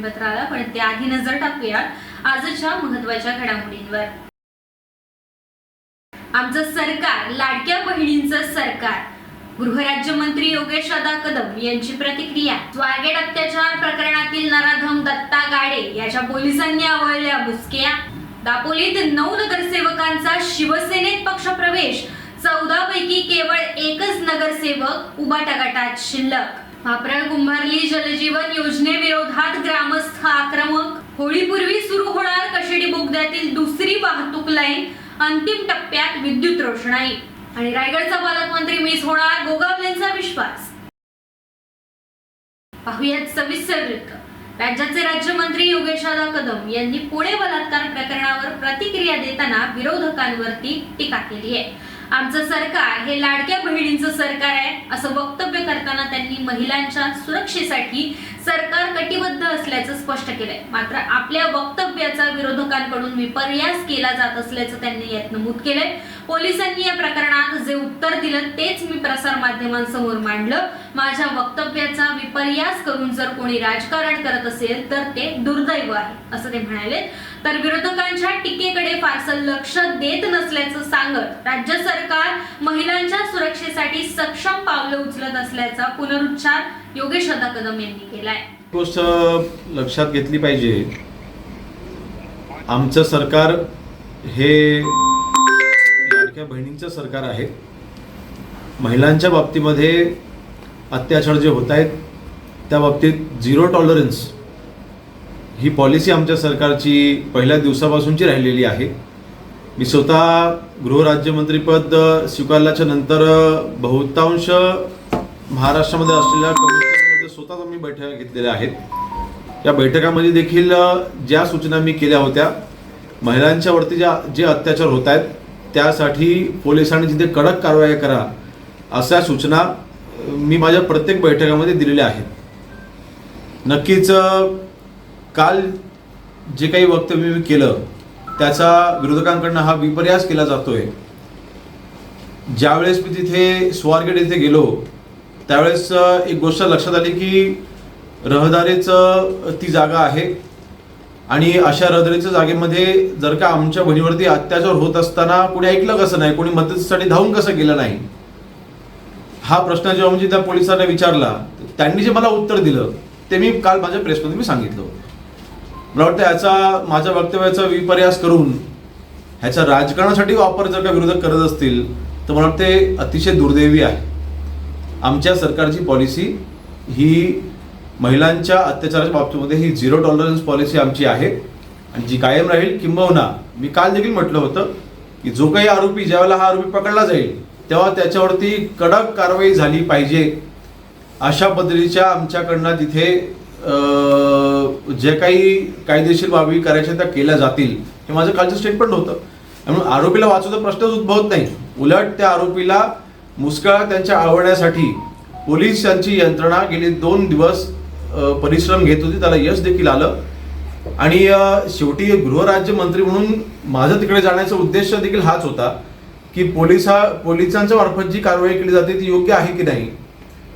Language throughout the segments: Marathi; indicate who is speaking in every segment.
Speaker 1: बातमीपत्राला पण त्याआधी नजर टाकूयात आजच्या महत्त्वाच्या घडामोडींवर. आमचं सरकार लाडक्या बहिणींचं सरकार. गृहराज्यमंत्री योगेश दादा कदम यांची प्रतिक्रिया स्वारगेट अत्याचार प्रकरणातील नराधम दत्ता गाडे याच्या पोलिसांनी आवळल्या मुसक्या दापोलीत नऊ नगरसेवकांचा शिवसेनेत पक्षप्रवेश चौदा पैकी केवळ एकच नगरसेवक उबाटा गटात शिल्लक. भापरा कुंभारली जलजीवन योजनेविरोधात ग्रामस्थ आक्रमक. होळीपूर्वी सुरू होणार कशेडी बोगद्यातील दुसरी वाहतूक लाईन अंतिम टप्प्यात विद्युत रोषणाई. आणि रायगडचा पालकमंत्री मिस होणार गोगावलेंचा विश्वास. पाहुयात सविस्तर वृत्त. राज्याचे राज्यमंत्री योगेशादा कदम यांनी पुणे बलात्कार प्रकरणावर प्रतिक्रिया देताना विरोधकांवरती टीका केली आहे. आमचं सरकार हे लाडक्या बहिणींचं सरकार आहे असं वक्तव्य करताना त्यांनी महिलांच्या सुरक्षेसाठी सरकार कटिबद्ध असल्याचं स्पष्ट केलंय. मात्र आपल्या वक्तव्याचा विरोधकांकडून विपर्यास केला जात असल्याचं त्यांनी यात नमूद केलंय. पोलिसांनी या प्रकरणात जे उत्तर दिलं तेच मी प्रसार माध्यमांसमोर मांडलं. माझ्या वक्तव्याचा विपर्यास करून जर कोणी राजकारण करत असेल तर ते दुर्दैव आहे असं ते म्हणाले. तर विरोधकांच्या टीकेकडे फारसं लक्ष देत नसल्याचं सांगत राज्य सरकार महिलांच्या सुरक्षेसाठी सक्षम पावलं उचलत असल्याचा पुनरुच्चार योगेश दादा कदम यांनी केलाय.
Speaker 2: गोष्ट लक्षात घेतली पाहिजे. आमचं सरकार हे लाडक्या बहिणींचं सरकार आहे. महिलांच्या बाबतीमध्ये अत्याचार जे होत आहेत त्या बाबतीत झिरो टॉलरन्स ही पॉलिसी आमच्या सरकारची पहिल्या दिवसापासूनची राहिलेली आहे. मी स्वतः गृहराज्यमंत्रीपद स्वीकारल्याच्या नंतर बहुतांश महाराष्ट्रामध्ये असलेल्या कमी स्वतःच मी बैठका घेतलेल्या आहेत. या बैठकामध्ये देखील ज्या सूचना मी केल्या होत्या महिलांच्यावरती ज्या जे अत्याचार होत आहेत त्यासाठी पोलिसांनी जिथे कडक कारवाई करा अशा सूचना मी माझ्या प्रत्येक बैठकामध्ये दिलेल्या आहेत. नक्कीच काल जे काही वक्तव्य मी केलं त्याचा विरोधकांकडनं हा विपर्यास केला जातोय. ज्यावेळेस मी तिथे स्वारगेट इथे गेलो त्यावेळेस एक गोष्ट लक्षात आली की रहदारीचं ती जागा आहे. आणि अशा रहदारीच्या जागेमध्ये जर का आमच्या बहिणीवरती अत्याचार होत असताना कोणी ऐकलं कसं नाही कोणी मदतीसाठी धावून कसं गेलं नाही? हा प्रश्न जेव्हा म्हणजे त्या पोलिसांना विचारला त्यांनी जे मला उत्तर दिलं ते मी काल माझ्या प्रेसमध्ये मी सांगितलं मला वाटतं याचा माझ्या वक्तव्याचा विपर्यास करून ह्याचा राजकारणासाठी वापर जर का विरोधक करत असतील तर मला वाटते अतिशय दुर्दैवी आहे. आमच्या सरकारची पॉलिसी ही महिलांच्या अत्याचाराच्या बाबतीमध्ये ही झिरो टॉलरन्स पॉलिसी आमची आहे. आणि जी कायम राहील किंबहुना मी काल देखील म्हटलं होतं की जो काही आरोपी ज्यावेळेला हा आरोपी पकडला जाईल तेव्हा त्याच्यावरती कडक कारवाई झाली पाहिजे. अशा पद्धतीच्या आमच्याकडनं तिथे जे काही कायदेशीर बाबी करायच्या त्या केल्या जातील हे माझं कालचं स्टेटमेंट होतं. म्हणून आरोपीला वाचवता प्रश्नच उद्भवत नाही. उलट त्या आरोपीला मुस्काळ त्यांच्या आवडण्यासाठी पोलिसांची यंत्रणा गेले दोन दिवस परिश्रम घेत होती. त्याला यश देखील आलं. आणि शेवटी गृहराज्यमंत्री म्हणून माझं तिकडे जाण्याचा उद्देश देखील हाच होता की पोलिसा पोलिसांच्या मार्फत जी कारवाई केली जाते ती योग्य आहे की नाही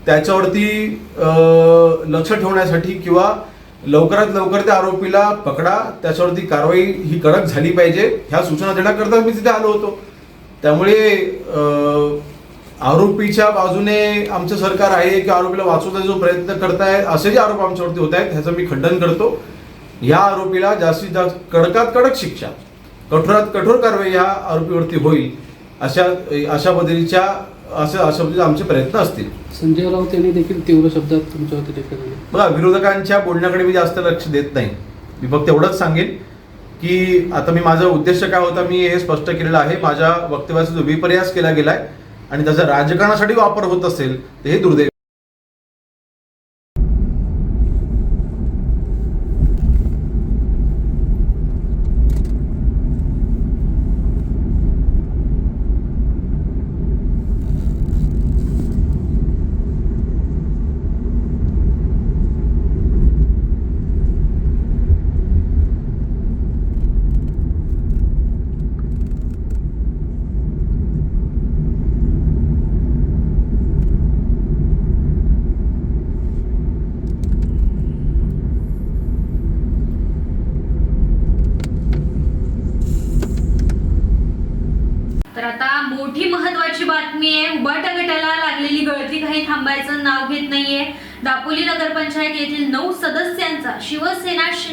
Speaker 2: त्याच्यावरती लक्ष ठेवण्यासाठी किंवा लवकरात लवकर त्या आरोपीला पकडा त्याच्यावरती कारवाई ही कडक झाली पाहिजे. ह्या सूचना देण्याकरता मी तिथे आलो होतो. त्यामुळे आरोपीच्या बाजूने आमचं सरकार आहे की आरोपीला वाचवण्याचा जो प्रयत्न करताय असे जे आरोप आमच्यावरती होत आहेत ह्याचं मी खंडन करतो. या आरोपीला जास्तीत जास्त कडकात कडक शिक्षा कठोरात कठोर कारवाई या आरोपीवरती होईल अशा अशा पद्धतीच्या अशा अशा पद्धतीचे आमचे प्रयत्न असतील.
Speaker 3: संजय राऊत यांनी देखील तीव्र शब्दात तुमच्यावरती टीका केली.
Speaker 2: बघा विरोधकांच्या बोलण्याकडे मी जास्त लक्ष देत नाही. मी फक्त एवढंच सांगेन की आता मी माझा उद्देश काय होता मी हे स्पष्ट केलेलं आहे. माझ्या वक्तव्याचा जो विपर्यास केला गेलाय आणि त्याचा राजकारणासाठी वापर होत असेल तर हे दुर्दैव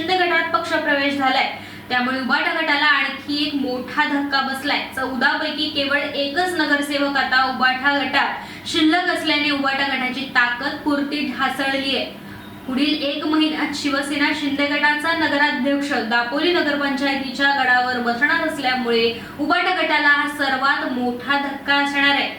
Speaker 1: शिवसेना गटात पक्ष प्रवेश झालाय. त्यामुळे उबाटा गटाला आणखी एक मोठा धक्का बसलाय. चौदा पैकी केवळ एकच नगरसेवक आता उबाठा गटात शिल्लक असल्याने उबाटा गटाची ताकद पुरती ढासळली आहे पुढील एक महिन्यात शिवसेना शिंदे गटाचा नगराध्यक्ष दापोली नगरपंचायतीच्या गडावर बसणार असल्यामुळे उबाट गटाला हा सर्वात मोठा धक्का असणार आहे.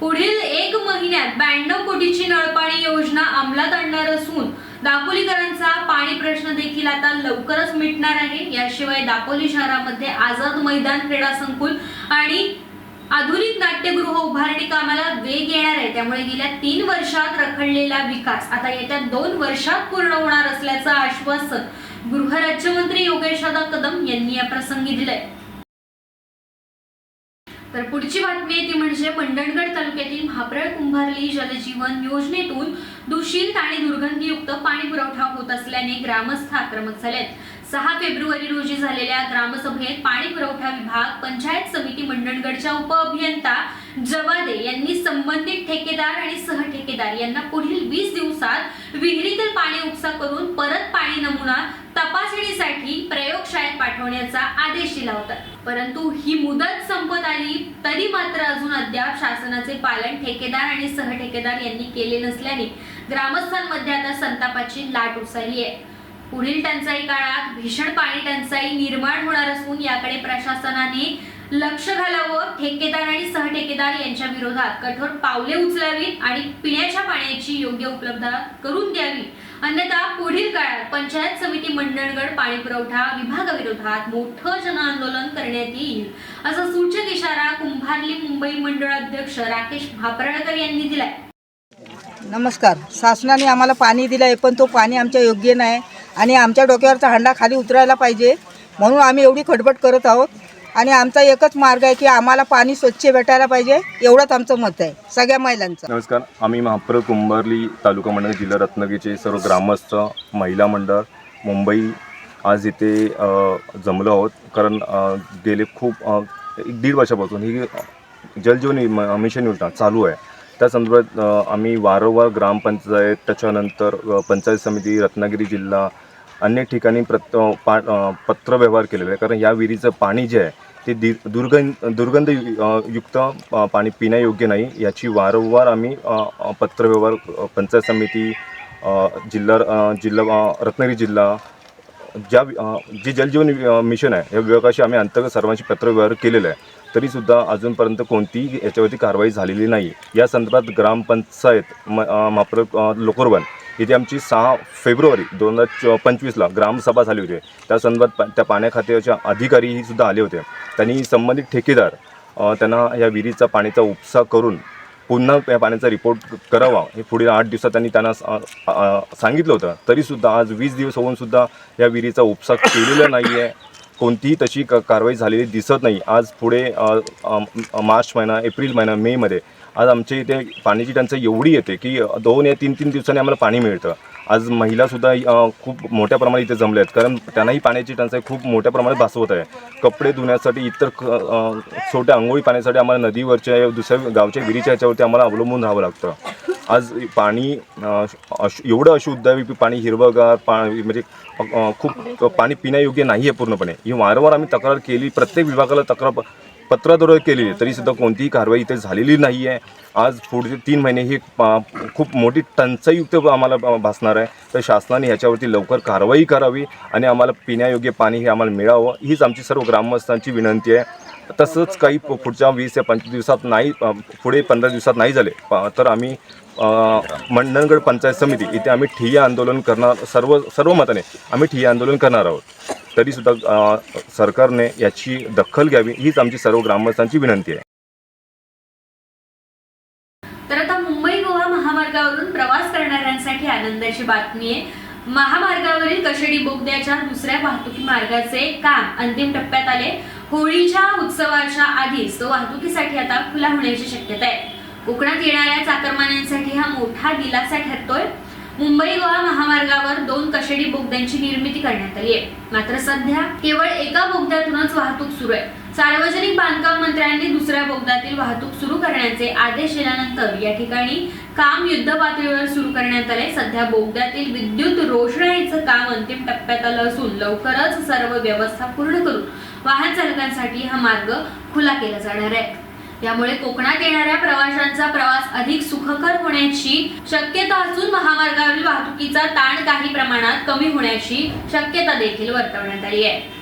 Speaker 1: पुढील एक महिन्यात ब्याण्णव कोटीची नळपाणी योजना अंमलात आणणार असून दापोलीकरांचा पाणी प्रश्न देखील आता लवकरच मिटणार आहे. याशिवाय दापोली शहरामध्ये आझाद मैदान क्रीडा संकुल आणि आधुनिक नाट्यगृह उभारणी कामाला वेग येणार आहे. त्यामुळे गेल्या तीन वर्षात रखडलेला विकास आता येत्या दोन वर्षात पूर्ण होणार असल्याचं आश्वासन गृहराज्यमंत्री योगेशदा कदम यांनी या प्रसंगी दिलंय. तर पुढची बातमी आहे ती म्हणजे मंडणगड तालुक्यातील म्हाप्रळ कुंभारली जलजीवन योजनेतून दूषित आणि दुर्गंधीयुक्त पाणी पुरवठा होत असल्याने ग्रामस्थ आक्रमक झालेत. सहा फेब्रुवारी रोजी झालेल्या ग्रामसभेत पाणी पुरवठा विभाग पंचायत समिती मंडणगडच्या उपअभियंता जवादे यांनी संबंधित ठेकेदार आणि सहठेकेदार यांना पुढील वीस दिवसात विहिरीतील पाणी उपसा करून परत पाणी नमुना तपासणीसाठी प्रयोगशाळेत पाठवण्याचा आदेश दिला होता. परंतु ही मुदत संपत आली तरी मात्र अजून अद्याप शासनाचे पालन ठेकेदार आणि सहठेकेदार यांनी केले नसल्याने ग्रामस्थांमध्ये आता संतापाची लाट उसळली आहे. पुढील टंचाई काळात भीषण पाणी टंचाई निर्माण होणार असून याकडे प्रशासनाने लक्ष घालावं. ठेकेदार आणि सहठेकेदार यांच्या विरोधात कठोर पावले उचलावीत आणि पिण्याच्या पाण्याची योग्य उपलब्धता करून द्यावी. अन्यथा पुढील काळात पंचायत समिती मंडणगड पाणी पुरवठा विभागाविरोधात मोठं जनआंदोलन करण्यात येईल. असा सूचक इशारा कुंभारली मुंबई मंडळ अध्यक्ष राकेश भापराळकर यांनी दिलाय.
Speaker 4: नमस्कार. शासनाने आम्हाला पाणी दिलं आहे पण तो पाणी आमच्या योग्य नाही आणि आमच्या डोक्यावरचा हंडा खाली उतरायला पाहिजे. म्हणून आम्ही एवढी खटपट करत आहोत. आणि आमचा एकच मार्ग आहे की आम्हाला पाणी स्वच्छ भेटायला पाहिजे एवढंच आमचं मत आहे. सगळ्या महिलांचं.
Speaker 5: नमस्कार आम्ही महाप्र कुंभारली तालुका मंडळ जिल्हा रत्नागिरीचे सर्व ग्रामस्थ महिला मंडळ मुंबई आज इथे जमलो आहोत. कारण गेले खूप एक दीड वर्षापासून ही जलजीवन मिशन योजना चालू आहे. त्या संदर्भात आम्ही वारंवार ग्रामपंचायत त्याच्यानंतर पंचायत समिती रत्नागिरी जिल्हा अनेक ठिकाणी प्रत पा पत्रव्यवहार केलेला आहे कारण या विहिरीचं पाणी जे आहे ते दि दुर्गंध दुर्गंध यु- युक्त पाणी पिण्यायोग्य नाही. याची वारंवार आम्ही पत्रव्यवहार पंचायत समिती जिल्हा जिल्हा रत्नागिरी जिल्हा ज्या जी जे जलजीवन मिशन आहे या विभागाशी आम्ही अंतर्गत सर्वांशी पत्रव्यवहार केलेला आहे. तरीसुद्धा अजूनपर्यंत कोणतीही याच्यावरती कारवाई झालेली नाही. या संदर्भात ग्रामपंचायत म अ, लोकरवन लोकोरवन इथे आमची सहा फेब्रुवारी दोन हजार पंचवीसला ग्रामसभा झाली होती. त्या संदर्भात त्या पाण्या खात्याच्या अधिकारीही सुद्धा आले होते. त्यांनी संबंधित ठेकेदार त्यांना या विहिरीचा पाण्याचा उपसा करून पुन्हा या पाण्याचा रिपोर्ट करावा हे पुढील आठ दिवसात त्यांनी त्यांना सांगितलं होतं. तरीसुद्धा आज वीस दिवस होऊन सुद्धा या विहिरीचा उपसा केलेला नाही आहे कोणतीही तशी क कारवाई झालेली दिसत नाही. आज पुढे मार्च महिना एप्रिल महिना मेमध्ये आज आमच्या इथे पाण्याची टंचाई एवढी येते की दोन या तीन तीन दिवसांनी आम्हाला पाणी मिळतं. आज महिलासुद्धा खूप मोठ्या प्रमाणात इथे जमल्या आहेत. कारण त्यांनाही पाण्याची टंचाई खूप मोठ्या प्रमाणात भासवत आहे. कपडे धुण्यासाठी इतर क- छोट्या आंघोळी पाण्यासाठी आम्हाला नदीवरच्या दुसऱ्या गावच्या विहिरीच्या ह्याच्यावरती आम्हाला अवलंबून राहावं लागतं. आज पाणी अश एवढं अशुद्ध आहे की पाणी हिरवंगार पा म्हणजे खूप पाणी पिण्यायोग्य नाही आहे पूर्णपणे. ही वारंवार आम्ही तक्रार केली. प्रत्येक विभागाला तक्रार पत्राद्वारे केली तरीसुद्धा कोणतीही कारवाई इथे झालेली नाही आहे आज पुढचे तीन महिने ही खूप मोठी टंचाईयुक्त आम्हाला भासणार आहे. तर शासनाने ह्याच्यावरती लवकर कारवाई करावी आणि आम्हाला पिण्यायोग्य पाणी हे आम्हाला मिळावं हीच आमची सर्व ग्रामस्थांची विनंती आहे. तसंच काही पुढच्या वीस या पंचवीस दिवसात नाही पुढे पंधरा दिवसात नाही झाले. प- तर आम्ही मंडणगड पंचायत समिती इथे आम्ही ठिय्या आंदोलन करणार सर्व सर्व मताने आम्ही ठिय्या आंदोलन करणार आहोत. तरीसुद्धा सरकारने याची दखल घ्यावी हीच आमची सर्व ग्रामस्थांची विनंती आहे.
Speaker 1: तर आता मुंबई गोवा महामार्गावरून प्रवास करणाऱ्यांसाठी आनंदाची बातमी आहे. महामार्गावरील कशेडी बोगद्याच्या दुसऱ्या वाहतुकी मार्गाचे काम अंतिम टप्प्यात आले. होळीच्या उत्सवाच्या आधीच तो वाहतुकीसाठी आता खुला होण्याची शक्यता आहे. कोकणात येणाऱ्या चाकरमान्यांसाठी हा मोठा दिलासा ठरतोय. मुंबई गोवा महामार्गावर दोन कशेडी बोगद्यांची निर्मिती करण्यात आली आहे. मात्र सध्या केवळ एका बोगद्यातूनच वाहतूक सुरू आहे. सार्वजनिक बांधकाम मंत्र्यांनी दुसऱ्या बोगद्यातील वाहतूक सुरू करण्याचे आदेश दिल्यानंतर या ठिकाणी काम युद्ध पातळीवर सुरू करण्यात आले सध्या बोगद्यातील विद्युत रोषणाईचं काम अंतिम टप्प्यात आलं असून लवकरच सर्व व्यवस्था पूर्ण करून वाहन चालकांसाठी हा मार्ग खुला केला जाणार आहे. यामुळे कोकणात येणाऱ्या प्रवाशांचा प्रवास अधिक सुखकर होण्याची शक्यता असून महामार्गावरील वाहतुकीचा ताण काही प्रमाणात कमी होण्याची शक्यता देखील वर्तवण्यात आली आहे.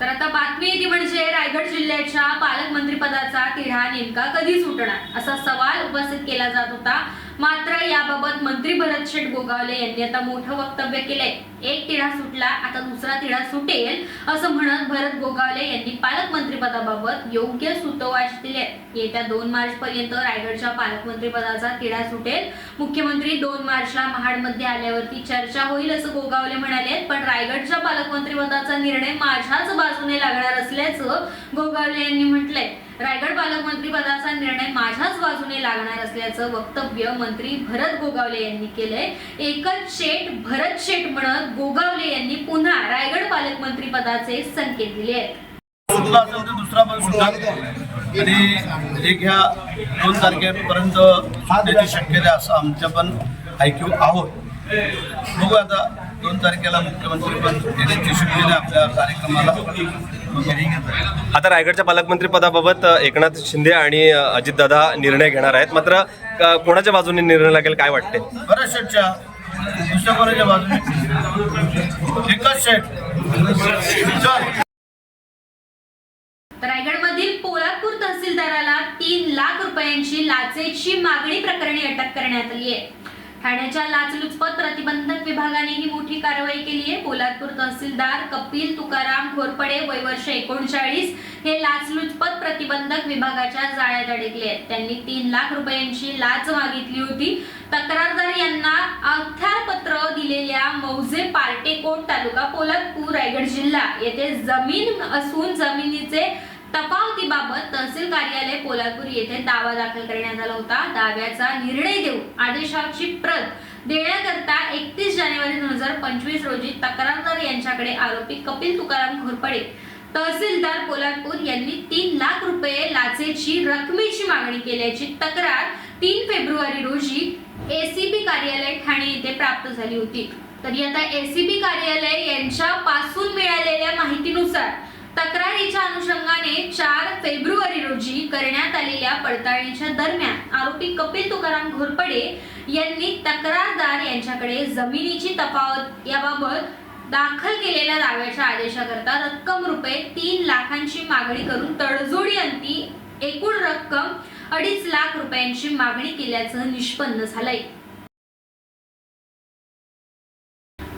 Speaker 1: तर आता बातमी येते म्हणजे रायगड जिल्ह्याच्या पालकमंत्रीपदाचा तिढा नेमका कधी सुटणार? असा सवाल उपस्थित केला जात होता. मात्र याबाबत मंत्री भरत शेठ गोगावले यांनी आता मोठं वक्तव्य केलंय. एक तिढा सुटला आता दुसरा तिढा सुटेल असं म्हणत भरत गोगावले यांनी पालकमंत्रीपदाबाबत योग्य सुतोवाच दिले येत्या दोन मार्च पर्यंत रायगडच्या पालकमंत्रीपदाचा तिढा सुटेल. मुख्यमंत्री दोन मार्चला महाडमध्ये आल्यावरती चर्चा होईल असं गोगावले म्हणाले पण रायगडच्या पालकमंत्रीपदाचा निर्णय माझ्याच बाजूने लागणार असल्याचं गोगावले यांनी म्हटलंय. रायगड पालकमंत्री पदाचा निर्णय माझ्याच बाजूने लागणार असल्याचं वक्तव्य मंत्री भरत गोगावले यांनी केलंय. एकच शेठ भरत शेठ म्हणत गोगावले यांनी पुन्हा रायगड पालकमंत्री पदाचे संकेत दिले आहेत.
Speaker 6: सुटला असेल तर दुसरा पण सुटणार आणि एक ह्या दोन तारखेपर्यंत सुटण्याची शक्यता असं आमच्या पण ऐक्यू आहोत. बघू आता दोन तारखेला मुख्यमंत्री पण येण्याची शक्यता आपल्या कार्यक्रमाला.
Speaker 7: आता रायगडच्या पालकमंत्री पदाबाबत एकनाथ शिंदे आणि अ, अजितदादा निर्णय घेणार आहेत. मात्र कोणाच्या बाजूने निर्णय लागेल काय वाटते
Speaker 1: रायगडमधील पोलादपूर तहसीलदाराला तीन लाख रुपयांची लाचेची मागणी प्रकरणी अटक करण्यात आली आहे. ठाण्याच्या लाचलुचपत प्रतिबंधक विभागाने ही मोठी कारवाई केली आहे. पोलादपूर तहसीलदार कपिल तुकाराम घोरपडे वय वर्ष एकोणचाळीस हे लाचलुचपत प्रतिबंधक विभागाच्या जाळ्यात अडकले आहेत. त्यांनी तीन लाख रुपयांची लाच मागितली होती. तक्रारदार यांना अख्यारपत्र दिलेल्या मौजे पार्टेकोट तालुका पोलादपूर रायगड जिल्हा. येथे जमीन असून जमिनीचे तफावतीबाबत तहसील कार्यालय पोलादपूर येथे दावा दाखल करण्यात आला होता. दाव्याचा निर्णय देऊन आदेशाची प्रत देण्याकरता एकतीस जानेवारी दोन हजार पंचवीस रोजी तक्रारदार यांच्याकडे आरोपी कपिल तुकाराम घोरपडे तहसीलदार पोलादपूर यांनी तीन लाख रुपये लाचेची रकमेची मागणी केल्याची तक्रार तीन फेब्रुवारी रोजी एसीबी कार्यालय ठाणे येथे प्राप्त झाली होती. तरी आता एसीबी कार्यालय यांच्यापासून मिळालेल्या माहितीनुसार तक्रारीच्या अनुषंगाने चार फेब्रुवारी रोजी करण्यात आलेल्या पडताळणीच्या दरम्यान आरोपी कपिल तुकाराम घोरपडे यांनी तक्रारदार यांच्याकडे जमिनीची तफावत याबाबत दाखल केलेल्या दाव्याच्या आदेशाकरता रक्कम रुपये तीन लाखांची मागणी करून तडजोडी अंती एकूण रक्कम अडीच लाख रुपयांची मागणी केल्याचं निष्पन्न झालंय.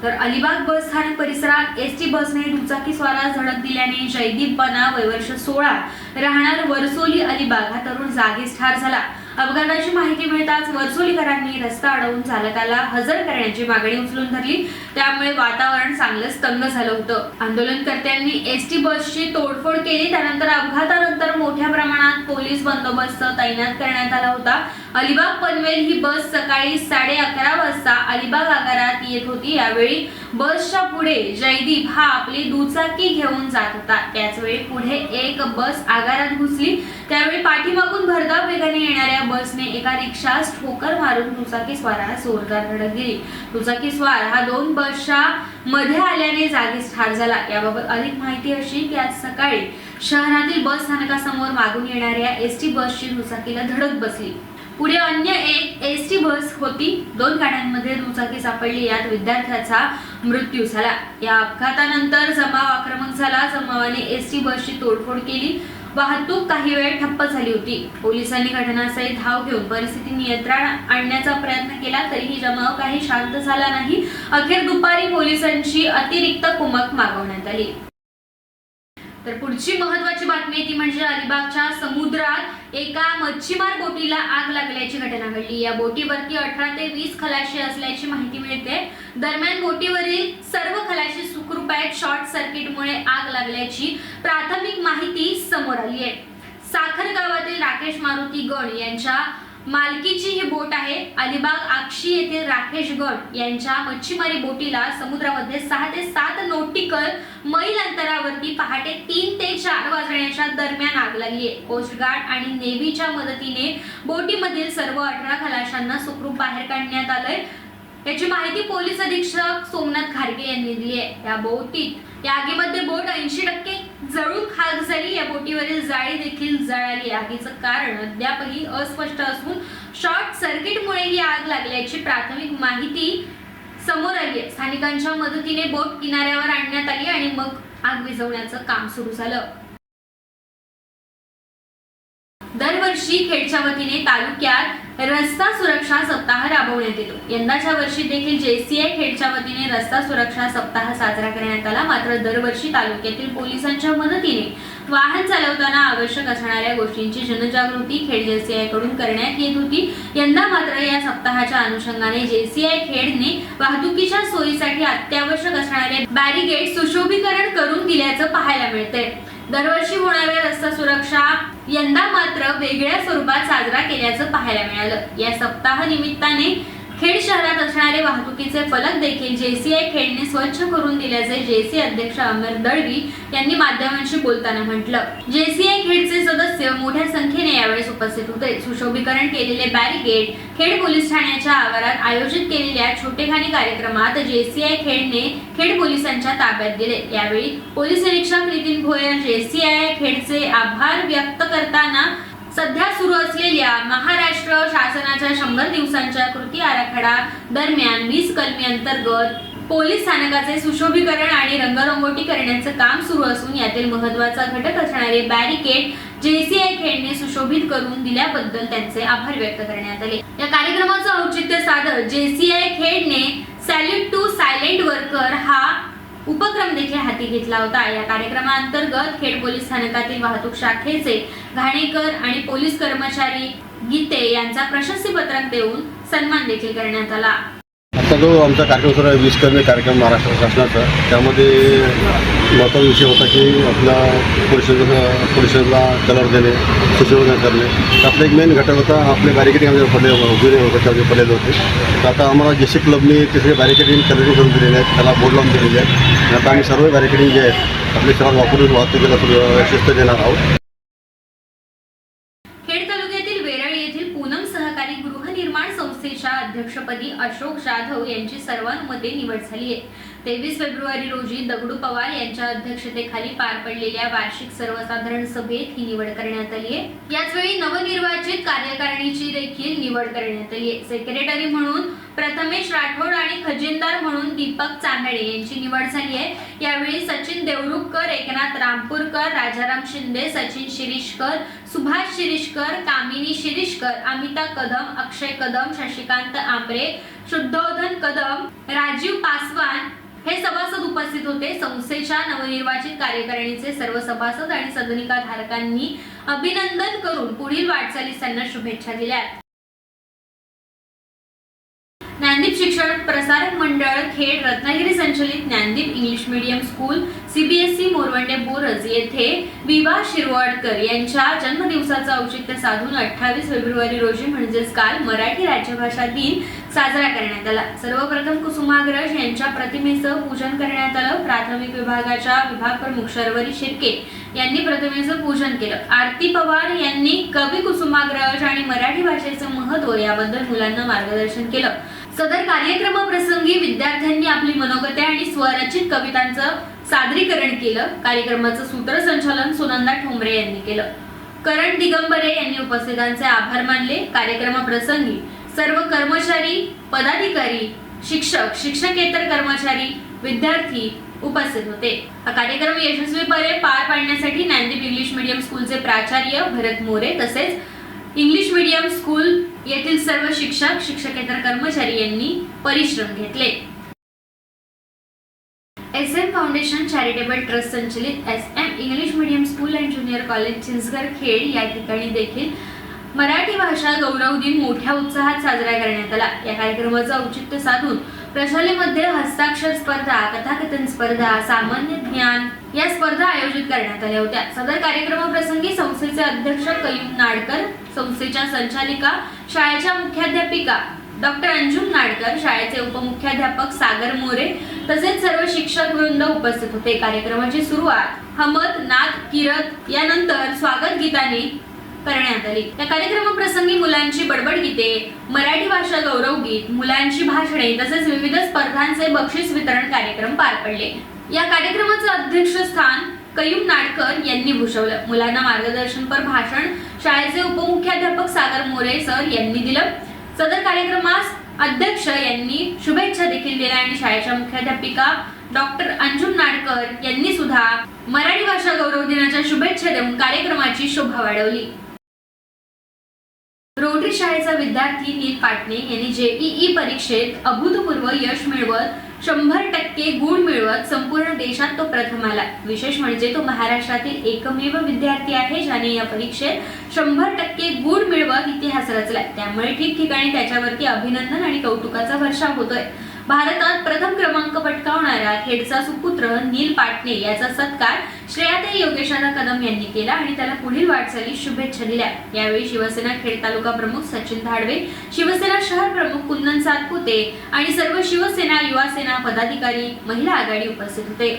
Speaker 1: तर अलिबाग बस स्थानक परिसरात एस टी बसने दुचाकी स्वारास धडक दिल्याने जयदीप बना वयवर्ष सोळा. राहणार वरसोली अलिबाग हा तरुण जागीच ठार झाला. अपघाताची माहिती मिळताच वर्सोलीकरांनी रस्ता अडवून चालकाला हजर करण्याची मागणी उचलून धरली. त्यामुळे वातावरण चांगलंच तंग झालं होतं. आंदोलनकर्त्यांनी एस टी बसची तोडफोड केली. त्यानंतर अपघातानंतर मोठ्या प्रमाणात पोलीस बंदोबस्त तैनात करण्यात आला होता. अलिबाग पनवेल ही बस सकाळी साडे अकरा वाजता अलिबाग आगारात येत होती. यावेळी बसच्या पुढे जयदीप हा आपली दुचाकी घेऊन जात होता. त्याच वेळी पुढे एक बस आगारात घुसली. त्यावेळी पाठीमागून भरधाव वेगाने येणाऱ्या बसने एका रिक्षास ठोकर मारून दुचाकी स्वाराला जोरदार धडक दिली. दुचाकी स्वार हा दोन बसच्या मध्ये आल्याने जागीच ठार झाला. याबाबत अधिक माहिती अशी की आज सकाळी शहरातील बस स्थानकासमोर मागून येणाऱ्या एस टी बसची दुचाकीला धडक बसली. पुढे अन्य एक एस टी बस होती. दोन गाड्यांमध्ये दुचाकी सापडली. यात विद्यार्थ्याचा मृत्यू झाला. या अपघातानंतर जमाव आक्रमक झाला. जमावाने एस टी बसची तोडफोड केली. वाहतूक काही वेळ ठप्प झाली होती. पोलिसांनी घटनास्थळी धाव घेऊन परिस्थिती नियंत्रण आणण्याचा प्रयत्न केला तरीही जमाव काही शांत झाला नाही. अखेर दुपारी पोलिसांची अतिरिक्त कुमक मागवण्यात आली. तर पुढची महत्वाची बातमी ती म्हणजे अलिबागच्या समुद्रात एका मच्छीमार बोटीला आग लागल्याची घटना घडली. या बोटीवरती अठरा ते वीस खलाशी असल्याची माहिती मिळते. दरम्यान बोटीवरील सर्व खलाशी सुखरूप आहेत शॉर्ट सर्किटमुळे आग लागल्याची प्राथमिक माहिती समोर आली आहे साखर गावातील राकेश मारुती गण यांच्या मालकीची ही बोट आहे. अलिबाग आक्षी येथील राकेश गड यांच्या मच्छीमारी बोटीला समुद्रामध्ये सहा ते सात नोटिकल मैल अंतरावरती पहाटे तीन ते चार वाजण्याच्या दरम्यान आग लागली आहे. कोस्टगार्ड आणि नेव्हीच्या मदतीने बोटीमधील सर्व अठरा खलाशांना सुखरूप बाहेर काढण्यात आलंय. याची माहिती पोलीस अधीक्षक सोमनाथ खारगे यांनी दिली आहे. या बोटीत या आगीमध्ये बोट ऐंशी टक्के जळून खाक झाली या बोटीवरील जाळी देखील जळाली आगीचं कारण अद्यापही अस्पष्ट असून शॉर्ट सर्किटमुळे ही आग लागल्याची प्राथमिक माहिती समोर आली आहे स्थानिकांच्या मदतीने बोट किनाऱ्यावर आणण्यात आली आणि मग आग विझवण्याचं काम सुरू झालं. दरवर्षी खेडच्या वतीने तालुक्यात रस्ता सुरक्षा सप्ताह राबवण्यात येतो. यंदाच्या वर्षी देखील जेसीआय खेडच्या वतीने रस्ता सुरक्षा सप्ताह साजरा करण्यात आला. मात्र दरवर्षी तालुक्यातील पोलिसांच्या मदतीने वाहन चालवताना आवश्यक असणाऱ्या गोष्टींची जनजागृती खेड जेसीआयकडून करण्यात येत होती. यंदा मात्र या सप्ताहाच्या अनुषंगाने जेसीआय खेडने वाहतुकीच्या सोयीसाठी अत्यावश्यक असणारे बॅरिगेड सुशोभीकरण करून दिल्याचं पाहायला मिळतंय. दरवर्षी होणाऱ्या रस्ता सुरक्षा यंदा मात्र वेगळ्या स्वरूपात साजरा केल्याचं पाहायला मिळालं. या सप्ताह निमित्ताने खेड शहरात असणारे वाहतुकीचे फलक देखील जेसीआय खेडने स्वच्छ करून दिल्याचे जेसी अध्यक्ष अमर दळवी यांनी माध्यमांशी बोलताना म्हटलं. जेसीआय खेडचे सदस्य मोठ्या संख्येने यावेळेस उपस्थित होते. सुशोभीकरण केलेले बॅरिगेड खेड पोलीस ठाण्याच्या आवारात आयोजित केलेल्या छोटेखानी कार्यक्रमात जेसीआय खेडने खेड पोलिसांच्या ताब्यात दिले. यावेळी पोलीस निरीक्षक नितीन भोयर जेसीआय खेडचे आभार व्यक्त करताना सध्या सुरू असलेल्या महाराष्ट्र शासनाच्या शंभर दिवसांच्या कृती आराखडा दरम्यान वीस कलमी अंतर्गत पोलीस स्थानकाचे सुशोभीकरण आणि रंगरंगोटी करण्याचं काम सुरू असून यातील महत्त्वाचा घटक असणारे बॅरिकेड जेसीआय खेडने सुशोभित करून दिल्याबद्दल त्यांचे आभार व्यक्त करण्यात आले. या कार्यक्रमाचं औचित्य साधत जेसीआय खेडने सॅल्यूट टू सायलेंट वर्कर हा उपक्रम देखील हाती घेतला होता. या कार्यक्रमाअंतर्गत खेड पोलीस स्थानकातील वाहतूक शाखेचे घाणेकर आणि पोलीस कर्मचारी गीते यांचा प्रशस्ती पत्रक देऊन सन्मान देखील करण्यात आला.
Speaker 8: आता जो आमचा कार्यक्रम सुरू आहे वीस कर्मी कार्यक्रम महाराष्ट्र शासनाचा त्यामध्ये महत्त्वाचा विषय होता की आपल्या परिषद परिषदेला कलर देणे सुशोधन करणे. त्यातला एक मेन घटक होता आपले बॅरिकेडिंग आमच्या पडले जुने होते त्यामध्ये पडलेले होते. तर आता आम्हाला जेसी क्लबने ते सगळे बॅरिकेडिंग कलरिंग करून दिलेले आहेत त्याला बोर्ड लावून दिलेले आहेत. आता आम्ही सर्व बॅरिकेडिंग जे आहेत आपले शहरात वापरून वाहतुकीला शिस्त देणार आहोत.
Speaker 1: खेड तालुक्यातील वेरळ येथील पूनम सहकारी गृहनिर्माण संस्थेच्या अध्यक्षपदी अशोक जाधव यांची सर्वानुमते निवड झाली आहे. तेवीस फेब्रुवारी रोजी दगडू पवार यांच्या अध्यक्षतेखाली पार पडलेल्या वार्षिक सर्वसाधारण सभेत ही निवड करण्यात आली आहे. याचवेळी नवनिर्वाचित कार्यकारिणीची देखील निवड करण्यात आली आहे. सेक्रेटरी म्हणून प्रथमेश राठोड आणि खजिनदार म्हणून दीपक चांदणे यांची निवड झाली आहे. यावेळी सचिन देवरुखकर एकनाथ रामपूरकर राजाराम शिंदे सचिन शिरीषकर सुभाष शिरीषकर कामिनी शिरीषकर अमिता कदम अक्षय कदम शशिकांत आंबरे शुद्धोधन कदम राजीव पासवान हे सभासद उपस्थित होते. संस्थेच्या नवनिर्वाचित कार्यकारिणीचे सर्व सभासद आणि सदनिका धारकांनी अभिनंदन करून पुढील वाटचालीस त्यांना शुभेच्छा दिल्या. ज्ञानदीप शिक्षण प्रसारक मंडळ खेड रत्नागिरी संचलित Dnyandeep English medium school CBSE Morwande Boraj येथे विवा शिरवाडकर यांच्या जन्मदिवसाचं औचित्य साधून अठ्ठावीस फेब्रुवारी रोजी म्हणजेच काल मराठी राज्यभाषा दिन साजरा करण्यात आला. सर्वप्रथम कुसुमाग्रज यांच्या प्रतिमेचं पूजन करण्यात आलं. प्राथमिक विभागाच्या विभाग प्रमुख शर्वरी शिर्के यांनी प्रतिमेचं पूजन केलं. आरती पवार यांनी कवी कुसुमाग्रज आणि मराठी भाषेचं महत्त्व याबद्दल मुलांना मार्गदर्शन केलं. सदर कार्यक्रमाप्रसंगी विद्यार्थ्यांनी आपली मनोगते आणि स्वरचित कवितांचं सादरीकरण केलं. कार्यक्रमाचं सूत्रसंचालन सुनंदा ठोंबरे यांनी केलं. करण दिगंबरे यांनी उपस्थितांचे आभार मानले. कार्यक्रमाप्रसंगी सर्व कर्मचारी पदाधिकारी शिक्षक शिक्षकेतर कर्मचारी विद्यार्थी उपस्थित होते. हा कार्यक्रम यशस्वीपणे पार पाडण्यासाठी ज्ञानदीप इंग्लिश मीडियम स्कूलचे प्राचार्य भरत मोरे तसेच इंग्लिश मीडियम स्कूल येथील सर्व शिक्षक शिक्षकेतर कर्मचारी यांनी परिश्रम घेतले. S M foundation charitable trust संचलित S M English medium school and junior college Chinchghar Khed या ठिकाणी देखील मराठी भाषा गौरव दिन मोठ्या उत्साहात साजरा करण्यात आला. या कार्यक्रमाचं औचित्य साधून प्रशालेमध्ये हस्ताक्षर स्पर्धा कथाकथन स्पर्धा सामान्य ज्ञान या स्पर्धा आयोजित करण्यात आल्या होत्या. सदर कार्यक्रमाप्रसंगी संस्थेचे अध्यक्ष कयुम नाडकर संस्थेच्या संचालिका शाळेच्या मुख्याध्यापिका डॉक्टर अंजुम नाडकर शाळेचे उपमुख्याध्यापक सागर मोरे तसेच सर्व शिक्षक वृंद उपस्थित होते. कार्यक्रमाची सुरुवात हमद नाद किरत यानंतर स्वागत गीताने करण्यात आली. या कार्यक्रमाप्रसंगी मुलांची बडबड गीते मराठी भाषा गौरव गीत मुलांची भाषणे तसेच विविध स्पर्धांचे बक्षीस वितरण कार्यक्रम पार पडले. या कार्यक्रमाचं अध्यक्षस्थान कयूम नाडकर यांनी भूषवलं. मुलांना मार्गदर्शनपर भाषण शाळेचे उपमुख्याध्यापक सागर मोरे सर यांनी दिलं. सदर कार्यक्रमास अध्यक्ष यांनी शुभेच्छा देखील दिल्या आणि शाळेच्या मुख्याध्यापिका डॉक्टर अंजुम नाडकर यांनी सुद्धा मराठी भाषा गौरव दिनाच्या शुभेच्छा देऊन कार्यक्रमाची शोभा वाढवली. रोटरी शाळेचा विद्यार्थी नील पाटणे यांनी जेईई परीक्षेत अभूतपूर्व यश मिळवत शंभर टक्के गुण मिळवत संपूर्ण देशात तो प्रथम आला. विशेष म्हणजे तो महाराष्ट्रातील एकमेव विद्यार्थी आहे ज्याने या परीक्षेत शंभर टक्के गुण मिळवत इतिहास रचलाय. त्यामुळे ठिकठिकाणी त्याच्यावरती अभिनंदन आणि कौतुकाचा वर्षाव होतोय. भारतात प्रथम क्रमांक पटकावणारा खेडचा सुपुत्र नील पाटणे याचा सत्कार श्रेयाताई योगेशाला कदम यांनी केला आणि त्याला पुढील वाटचाली शुभेच्छा दिल्या. यावेळी शिवसेना खेड तालुका प्रमुख सचिन धाडवे शिवसेना शहर प्रमुख कुंदन सातपुते आणि सर्व शिवसेना युवा सेना पदाधिकारी महिला आघाडी उपस्थित होते.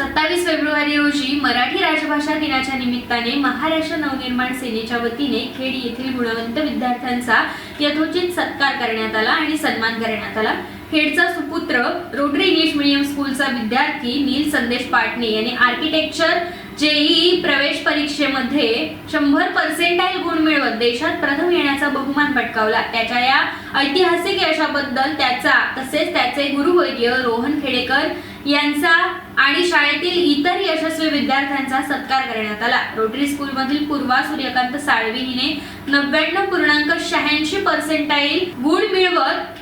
Speaker 1: सत्तावीस फेब्रुवारी रोजी मराठी राजभाषा दिनाच्या निमित्ताने महाराष्ट्र नवनिर्माण सेनेच्या वतीने खेड येथील गुणवंत विद्यार्थ्यांचा यथोचित सत्कार करण्यात आला आणि सन्मान करण्यात आला. खेडचा सुपुत्र रोटरी इंग्लिश मीडियम स्कूलचा विद्यार्थी नील संदेश पाटणे यांनी आर्किटेक्चर जेई प्रवेश परीक्षेमध्ये शंभर पर्सेंटाईल गुण मिळवत देशात प्रथम येण्याचा बहुमान पटकावला. त्याच्या या ऐतिहासिक यशाबद्दल त्याचा तसेच त्याचे गुरुवैद्य रोहन खेडेकर यांचा आणि शाळेतील इतर यशस्वी विद्यार्थ्यांचा सत्कार करण्यात आला. रोटरी स्कूलमधील पूर्वा सूर्यकांत साळवी हिने नव्याण्णव पूर्णांक शहाऐंशी पर्सेंटाईल गुण मिळवत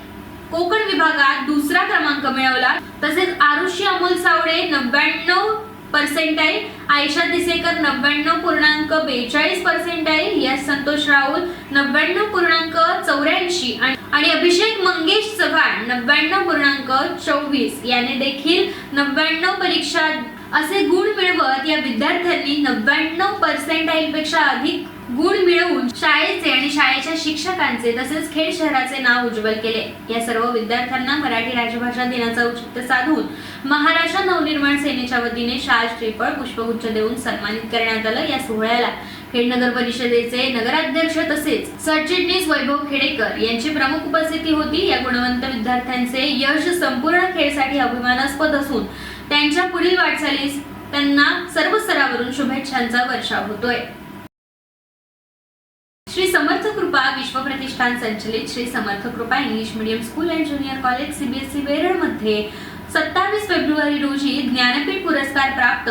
Speaker 1: कोकण विभागात दुसरा क्रमांक मिळवला. तसेच आरुषी अमोल सावडे नव्याण्णव पर्सेंटाईल आयशा दिसेकर नव्याण्णव पूर्णांक बेचाळीस पर्सेंटाईल यस संतोष राहुल नव्याण्णव पूर्णांक चौऱ्याऐंशी. आणि आणि अभिषेक मंगेश चव्हाण नव्याण्णव पूर्णांक चोवीस. याने देखील नव्याण्णव परीक्षा असे गुण मिळवत या विद्यार्थ्यांनी नव्याण्णव पर्सेंटाईल पेक्षा अधिक गुण मिळवून शाळेचे आणि शाळेच्या शिक्षकांचे तसेच खेड शहराचे नाव उज्ज्वल केले. या सर्व विद्यार्थ्यांना मराठी राजभाषा दिनाचा औचित्य साधून महाराष्ट्र नवनिर्माण सेनेच्या वतीने शाल श्रीफळ पुष्पगुच्छ देऊन सन्मानित करण्यात आलं. या सोहळ्याला खेड नगर परिषदेचे नगराध्यक्ष तसेच सरचिटणीस वैभव खेडेकर यांची प्रमुख उपस्थिती होती. या गुणवंत विद्यार्थ्यांचे यश संपूर्ण खेळसाठी अभिमानास्पद असून त्यांच्या पुढील वाटचालीस त्यांना सर्व स्तरावरून शुभेच्छांचा वर्षाव होतोय. श्री समर्थ कृपा विश्व प्रतिष्ठान संचलित Shri Samarth Krupa English medium school and junior college CBSE वेरळमध्ये सत्तावीस फेब्रुवारी रोजी ज्ञानपीठ पुरस्कार प्राप्त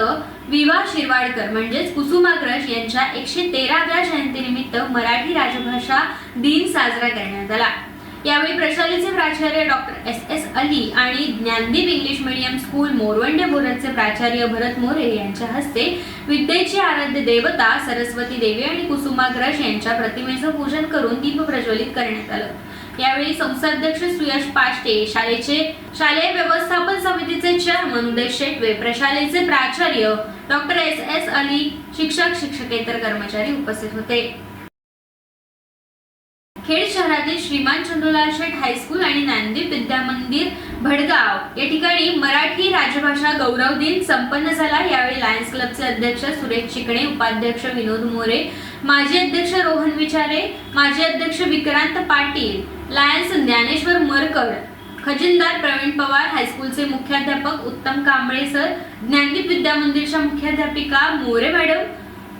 Speaker 1: विवा शिरवाडकर म्हणजेच कुसुमाग्रज यांच्या एकशे तेराव्या जयंतीनिमित्त मराठी राजभाषा दिन साजरा करण्यात आला. यावेळी प्रशालेचे प्राचार्य डॉक्टर एस. एस. अली आणि Dnyandeep English medium school Morwande बोरदचे प्राचार्य भरत मोरे यांच्या हस्ते विद्येची आराध्य देवता सरस्वती देवी आणि कुसुमाग्रज यांच्या प्रतिमेचं पूजन करून दीप प्रज्वलित करण्यात आलं. यावेळी संस्थाध्यक्ष सुयश पाष्टे शाळेचे शालेय व्यवस्थापन समितीचे चेअरमन उदय शेटवे प्रशालेचे प्राचार्य डॉक्टर एस. एस. अली शिक्षक शिक्षकेतर कर्मचारी उपस्थित होते. खेड शहरातील श्रीमान चंद्रलाल शेठ हायस्कूल आणि ज्ञानदीप विद्या मंदिर भडगाव. या ठिकाणी मराठी राजभाषा गौरव दिन संपन्न झाला. यावेळी लायन्स क्लबचे अध्यक्ष सुरेश चिकणे उपाध्यक्ष विनोद मोरे माजी अध्यक्ष रोहन विचारे माजी अध्यक्ष विक्रांत पाटील लायन्स ज्ञानेश्वर मरकड खजिनदार प्रवीण पवार हायस्कूलचे मुख्याध्यापक उत्तम कांबळे सर ज्ञानदीप विद्या मंदिरच्या मुख्याध्यापिका मोरे मॅडम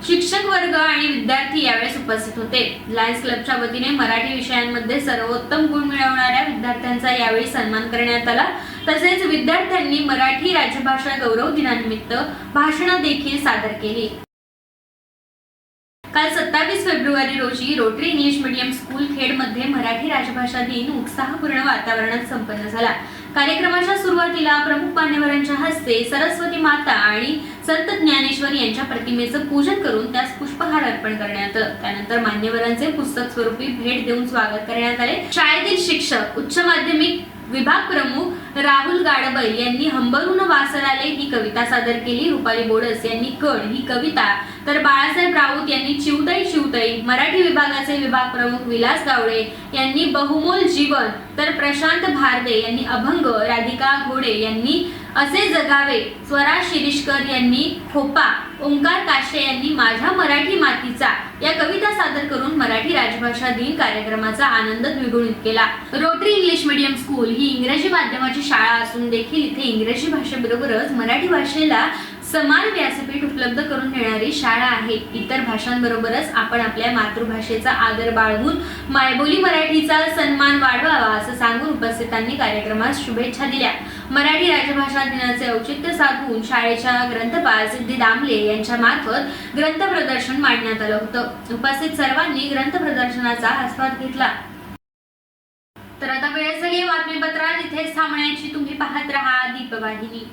Speaker 1: शिक्षक वर्ग आणि विद्यार्थी यावेळेस उपस्थित होते. लायन्स क्लबच्या वतीने मराठी विषयांमध्ये सर्वोत्तम गुण मिळवणाऱ्या विद्यार्थ्यांचा यावेळी सन्मान करण्यात आला. तसेच विद्यार्थ्यांनी मराठी राज्यभाषा गौरव दिनानिमित्त भाषण देखील सादर केली. काल सत्तावीस फेब्रुवारी रोजी रोटरी इंग्लिश मीडियम स्कूल खेडमध्ये मराठी राजभाषा दिन उत्साहपूर्ण वातावरणात संपन्न झाला. कार्यक्रमाच्या सुरुवातीला प्रमुख मान्यवरांच्या हस्ते सरस्वती माता आणि संत ज्ञानेश्वर यांच्या प्रतिमेचं पूजन करून त्यास पुष्पहार अर्पण करण्यात आलं. त्यानंतर मान्यवरांचे पुस्तक स्वरूपी भेट देऊन स्वागत करण्यात आले. शाळेतील शिक्षक उच्च माध्यमिक विभाग प्रमुख राहुल गाडबल यांनी हंबरून वासराले ही कविता सादर केली. रुपाली बोडस यांनी कण ही कविता. तर बाळासाहेब राऊत यांनी चिवताई चिवताई मराठी विभागाचे विभाग प्रमुख विलास गावडे यांनी बहुमोल जीवन. तर प्रशांत भारदे यांनी अभंग राधिका घोडे यांनी असे जगावे. स्वरा शिरीषकर यांनी खोपा ओंकार काशे यांनी माझ्या मराठी मातीचा या कविता सादर करून मराठी राजभाषा दिन कार्यक्रमाचा आनंद द्विगुणित केला. रोटरी इंग्लिश मीडियम स्कूल ही इंग्रजी माध्यमाची शाळा असून देखील इथे इंग्रजी भाषेबरोबरच मराठी भाषेला समान व्यासपीठ उपलब्ध करून देणारी शाळा आहे. इतर भाषांबरोबरच आपण आपल्या मातृभाषेचा आदर बाळगून मायबोली मराठीचा सन्मान वाढवावा असं सांगून उपस्थितांनी कार्यक्रमास शुभेच्छा दिल्या. मराठी राजभाषा दिनाचे औचित्य साधून शाळेच्या ग्रंथपाल सिद्धी दामले यांच्या मार्फत ग्रंथ प्रदर्शन मांडण्यात आलं होतं. उपस्थित सर्वांनी ग्रंथ प्रदर्शनाचा आस्वाद घेतला. तर आता वेळ झाली बातमीपत्रात. इथेच थांबण्याची. तुम्ही पाहत राहा दीपवाहिनी.